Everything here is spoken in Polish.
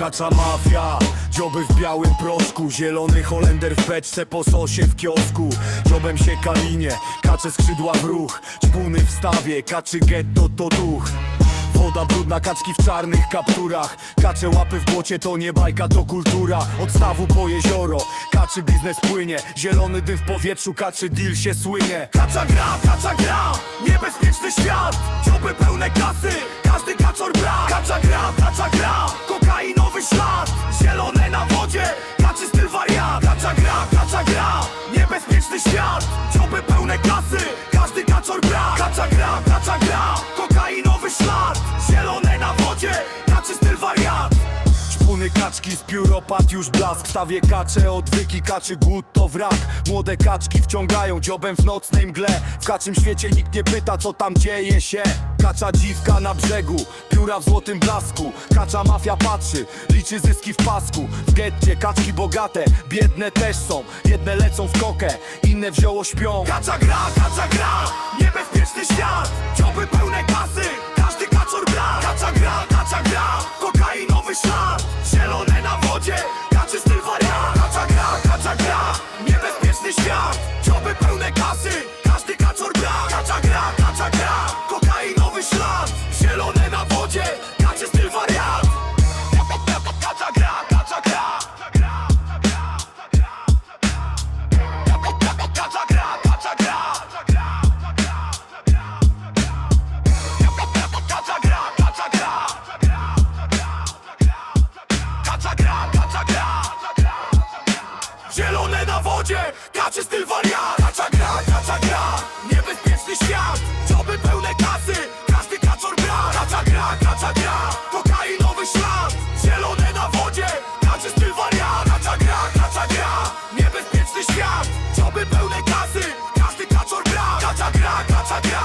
Kacza mafia, dzioby w białym proszku Zielony Holender w beczce po sosie w kiosku. Dziobem się kalinie, kacze skrzydła w ruch. Czpuny w stawie, kaczy getto to duch. Woda brudna, kaczki w czarnych kapturach. Kacze łapy w błocie to nie bajka, to kultura. Od stawu po jezioro, kaczy biznes płynie. Zielony dym w powietrzu, kaczy deal się słynie. Kacza gra, kacza gra, niebezpieczny świat. Dzioby pełne kasy, każdy kaczor bra Kacza gra, kacza gra, kokainowy ślad. Zielone na wodzie, kaczy styl wariat. Kacza gra, kacza gra, niebezpieczny świat. Dzioby pełne kasy, każdy kaczor bra. Kacza gra, kacza gra, kokainowy ślad. Zielone na wodzie, kaczy styl wariat. Szpuny kaczki z pióropat już blask. Stawie kacze, odwyki kaczy głód to wrak. Młode kaczki wciągają dziobem w nocnej mgle. W kaczym świecie nikt nie pyta co tam dzieje się Kacza dziwka na brzegu, pióra w złotym blasku. Kacza mafia patrzy, liczy zyski w pasku. W getcie kaczki bogate, biedne też są. Jedne lecą w kokę, inne wzięło śpią. Kacza gra, kacza gra, Zielone na wodzie, kaczy styl wariat. Kacza gra, kacza gra, niebezpieczny świat. Dzioby pełne kasy, każdy kaczor bra. Kacza gra, kacza gra, kokainowy ślad. Zielone na wodzie, kaczy styl wariat. Kacza gra, kacza gra, niebezpieczny świat. Dzioby pełne kasy, każdy kaczor bra. Kacza gra, kacza gra,